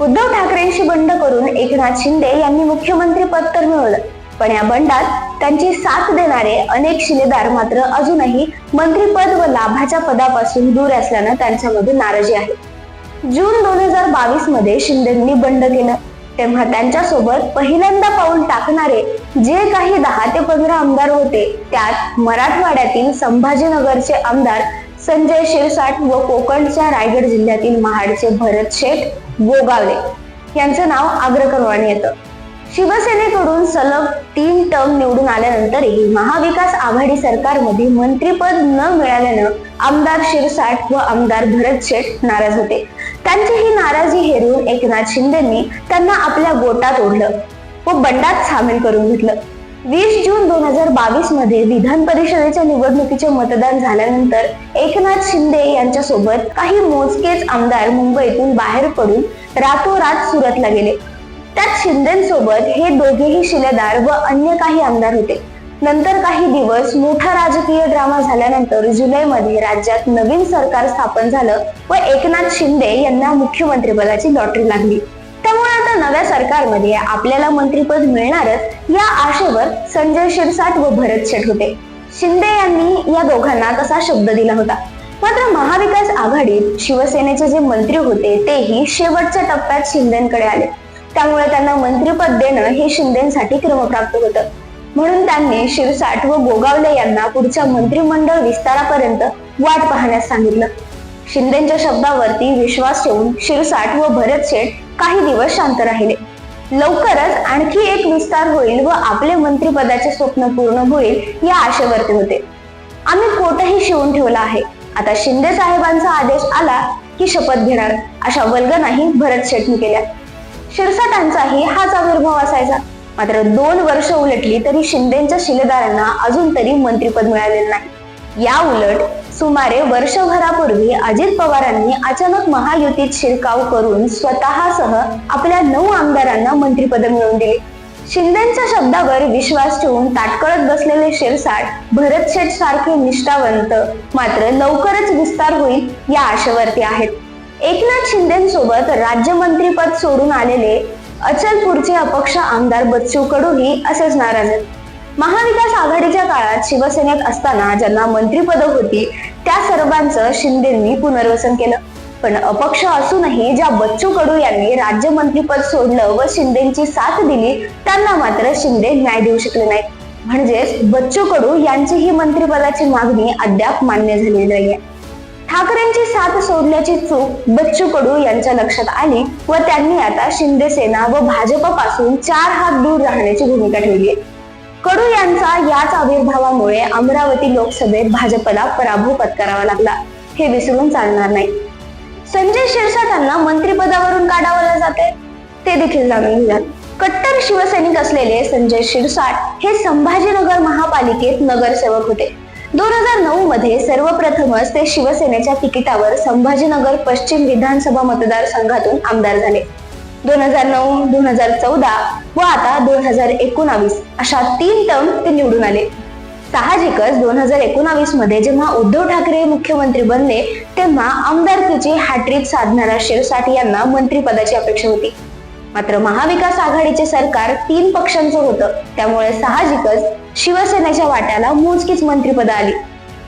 उद्धव ठाकरेंशी बंड करून एकनाथ शिंदे यांनी मुख्यमंत्री पद तर मिळवलं. पण या बंडात त्यांची साथ देणारे अनेक शिलेदार मात्र अजूनही मंत्रीपद व लाभाच्या पदापासून दूर असल्यानं त्यांच्यामध्ये नाराजी आहे. जून दोन हजार बावीसमध्ये शिंदेंनी बंड केलं. तेव्हा त्यांच्यासोबत पहिल्यांदा पाऊल टाकणारे जे काही दहा ते पंधरा आमदार होते त्यात मराठवाड्यातील संभाजीनगरचे आमदार संजय शिरसाट व कोकणच्या रायगड जिल्ह्यातील महाडचे भरत शेठ गोगावले यांचं नाव अग्रक्रमाने येतं. शिवसेनेकडून सलग तीन टर्म निवडून आल्यानंतरही महाविकास आघाडी सरकारमध्ये मंत्रीपद न मिळाल्यानं आमदार शिरसाट व आमदार भरत शेठ नाराज होते. त्यांची ही नाराजी हेरून एकनाथ शिंदेंनी त्यांना आपल्या गोटात ओढलं व बंडात सामील करून घेतलं. वीस जून दोन हजार बावीसमध्ये विधान परिषदेच्या निवडणुकीचे मतदान झाल्यानंतर एकनाथ शिंदे यांच्या सोबत काही मोजकेच आमदार मुंबईतून बाहेर पडून रातोरात सुरतला गेले. त्यात शिंदेसोबत हे दोघेही शिलेदार व अन्य काही आमदार होते. नंतर काही दिवस मोठा राजकीय ड्रामा झाल्यानंतर जुलैमध्ये राज्यात नवीन सरकार स्थापन झालं व एकनाथ शिंदे यांना मुख्यमंत्रीपदाची लॉटरी लागली. नव्या सरकारमध्ये आपल्याला मंत्रीपद मिळणारच या आशेवर संजय शिरसाट व भरत शेठ होते. शिंदे यांनी या दोघांना तसा शब्द दिला होता? मात्र महाविकास आघाडीत शिवसेनेचे जे मंत्री होते तेही शेवटच्या टप्प्यात शिंदेकडे आले. त्यामुळे त्यांना मंत्रीपद देणं हे शिंदेसाठी क्रमप्राप्त होतं. म्हणून त्यांनी शिरसाट व गोगावले यांना पुढच्या मंत्रिमंडळ विस्तारापर्यंत वाट पाहण्यास सांगितलं. शिंदेच्या शब्दावरती विश्वास ठेवून शिरसाट व भरत शेठ काही दिवस शांत राहिले. लवकरच आणखी एक विस्तार होईल व आपले मंत्रिपदाचे स्वप्न पूर्ण होईल या आशेवरती होते. आम्ही कोटही शिवून ठेवला आहे. आता शिंदे साहेबांचा आदेश आला की शपथ घेणार अशा वल्गनाही भरत शेठनी केल्या. शिरसाटांचाही हाच आविर्भाव असायचा. मात्र दोन वर्ष उलटली तरी शिंदेच्या शिलेदारांना अजून तरी मंत्रीपद मिळालेलं नाही. या उलट सुमारे वर्षभरापूर्वी अजित पवारांनी अचानक महायुतीत शिरकाव करून स्वतःसह आपल्या नऊ आमदारांना मंत्रीपद मिळवून दिले. शिंदेच्या शब्दावर विश्वास ठेवून ताटकळत बसलेले शिरसाट भरत शेठ सारखे निष्ठावंत मात्र लवकरच विस्तार होईल या आशेवरती आहेत. एकनाथ शिंदेसोबत राज्यमंत्रीपद सोडून आलेले अचलपूरचे अपक्ष आमदार बच्चू कडूही असेच नाराज आहेत. महाविकास आघाडीच्या काळात शिवसेनेत असताना ज्यांना मंत्रीपद होती त्या सर्वांचं शिंदेंनी पुनर्वसन केलं. पण अपक्ष असूनही ज्या बच्चू कडू यांनी राज्यमंत्रीपद सोडलं व शिंदेची साथ दिली त्यांना मात्र शिंदे न्याय देऊ शकले नाहीत. म्हणजेच बच्चू कडू यांची ही मंत्रिपदाची मागणी अद्याप मान्य झालेली नाहीये. ठाकरेंची साथ सोडल्याची चूक बच्चू कडू यांच्या लक्षात आली व त्यांनी आता शिंदे सेना व भाजपपासून चार हात दूर राहण्याची भूमिका ठेवली आहे. कडू यांचा याच आविर्भावामुळे अमरावती लोकसभेत भाजपला पराभव पत्करावा लागला. हे विसरून चालणार नाही. संजय शिरसाटांना मंत्रिपदावरून काढावलं जाते ते देखील जाणून घेऊयात. कट्टर शिवसैनिक असलेले संजय शिरसाट हे संभाजीनगर महापालिकेत नगरसेवक होते. दोन हजार नऊ मध्ये सर्वप्रथमच ते शिवसेनेच्या तिकिटावर संभाजीनगर पश्चिम विधानसभा मतदारसंघातून आमदार झाले. दोन हजार नऊ दोन हजार चौदा व आता दोन हजार एकोणावीस अशा तीन टर्म ते निवडून आले. साहजिकच दोन हजार एकोणावीसमध्ये जेव्हा उद्धव ठाकरे मुख्यमंत्री बनले तेव्हा आमदारकीची हॅट्रिक साधणारा शिरसाट यांना मंत्रिपदाची अपेक्षा होती. मात्र महाविकास आघाडीचे सरकार तीन पक्षांचं होतं. त्यामुळे साहजिकच शिवसेनेच्या वाट्याला मोजकीच मंत्रिपद आली.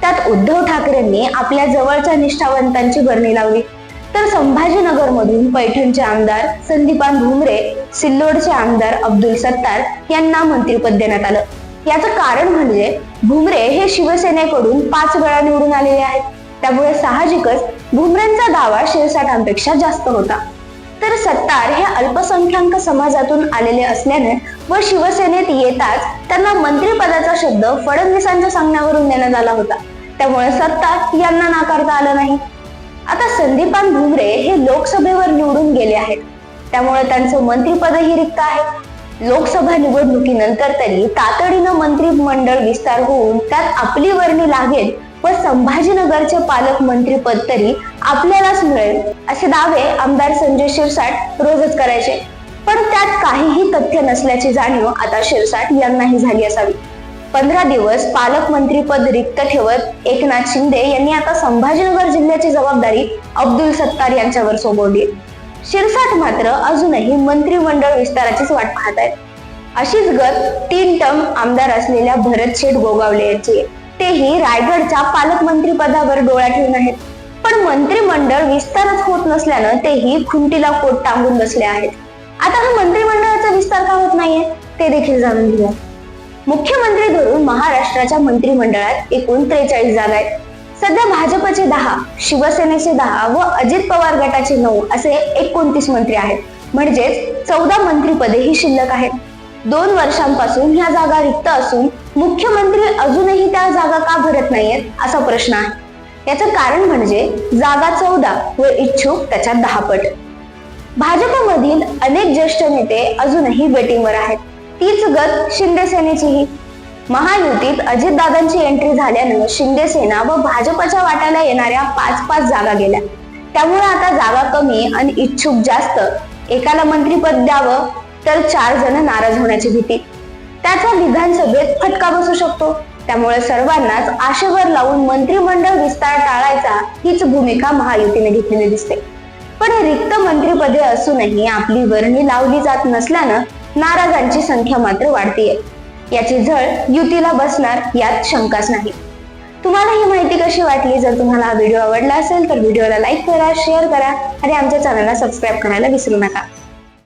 त्यात उद्धव ठाकरेंनी आपल्या जवळच्या निष्ठावंतांची बरणी लावली. तर संभाजीनगर मधून पैठणचे आमदार संदीपान भुमरे सिल्लोडचे आमदार अब्दुल सत्तार यांना मंत्रिपद देण्यात आलं. याचं कारण म्हणजे भुमरे हे शिवसेनेकडून पाच वेळा निवडून आलेले आहेत. त्यामुळे साहजिकच भुमरेंचा दावा शिरसाटांपेक्षा जास्त होता. तर सत्तार हे अल्पसंख्याक समाजातून आलेले असल्याने व शिवसेनेत येताच त्यांना मंत्रिपदाचा शब्द फडणवीसांच्या सांगण्यावरून देण्यात आला होता. त्यामुळे सत्तार यांना नाकारता आलं नाही. आता संदीपान भुमरे हे लोकसभेवर निवडून गेले आहेत. त्यामुळे त्यांचं मंत्रीपदही रिक्त आहे. लोकसभा निवडणुकीनंतर तरी तातडीनं मंत्रिमंडळ विस्तार होऊन त्यात आपली वर्णी लागेल व संभाजीनगरचे पालकमंत्रीपद तरी आपल्यालाच मिळेल असे दावे आमदार संजय शिरसाट रोजच करायचे. पण त्यात काहीही तथ्य नसल्याची जाणीव आता शिरसाट यांनाही झाली असावी. पंधरा दिवस पालकमंत्रीपद रिक्त ठेवत एकनाथ शिंदे यांनी आता संभाजीनगर जिल्ह्याची जबाबदारी अब्दुल सत्तार यांच्यावर सोपवली शिरसाट मात्र अजूनही मंत्रिमंडळ विस्ताराचीच वाट पाहत आहेत. अशीच गत तीन टर्म आमदार असलेल्या भरत शेठ गोगावले यांची. तेही रायगडच्या पालकमंत्री पदावर डोळा ठेवून आहेत. पण मंत्रिमंडळ विस्तारच होत नसल्यानं तेही खुंटीला पोट टांगून बसले आहेत. आता हा मंत्रिमंडळाचा विस्तार का होत नाहीये ते देखील जाणून घेऊया. मुख्यमंत्री धरून महाराष्ट्राच्या मंत्रिमंडळात एकूण त्रेचाळीस जागा आहेत. सध्या भाजपचे दहा शिवसेनेचे दहा व अजित पवार गटाचे नऊ असे एकोणतीस मंत्री आहेत. म्हणजेच चौदा मंत्रीपदेही शिल्लक आहेत. दोन वर्षांपासून ह्या जागा रिक्त असून मुख्यमंत्री अजूनही त्या जागा का भरत नाहीयेत असा प्रश्न आहे. याचं कारण म्हणजे जागा चौदा व इच्छुक त्याच्यात दहा पट. भाजपमधील अनेक ज्येष्ठ नेते अजूनही वेटिंगवर आहेत. तीच गत शिंदे सेनेचीही. महायुतीत अजितदादांची एंट्री झाल्यानं शिंदे सेना व भाजपच्या वाट्याला येणाऱ्या पाच पाच जागा गेल्या. त्यामुळे आता जागा कमी आणि इच्छुक जास्त एकाला मंत्रीपद द्यावं तर चार जण नाराज होण्याची भीती. त्याचा विधानसभेत फटका बसू शकतो. त्यामुळे सर्वांनाच आशेवर लावून मंत्रिमंडळ विस्तार टाळायचा हीच भूमिका महायुतीने घेतलेली दिसते. पण रिक्त मंत्रिपदे असूनही आपली वर्णी लावली जात नसल्यानं नाराजांची संख्या मात्र वाढतीये. याची झळ युतीला बसणार यात शंकाच नाही. तुम्हाला ही माहिती कशी वाटली? जर तुम्हाला हा व्हिडिओ आवडला असेल तर व्हिडिओला लाईक करा शेअर करा आणि आमच्या चॅनलला सबस्क्राईब करायला विसरू नका.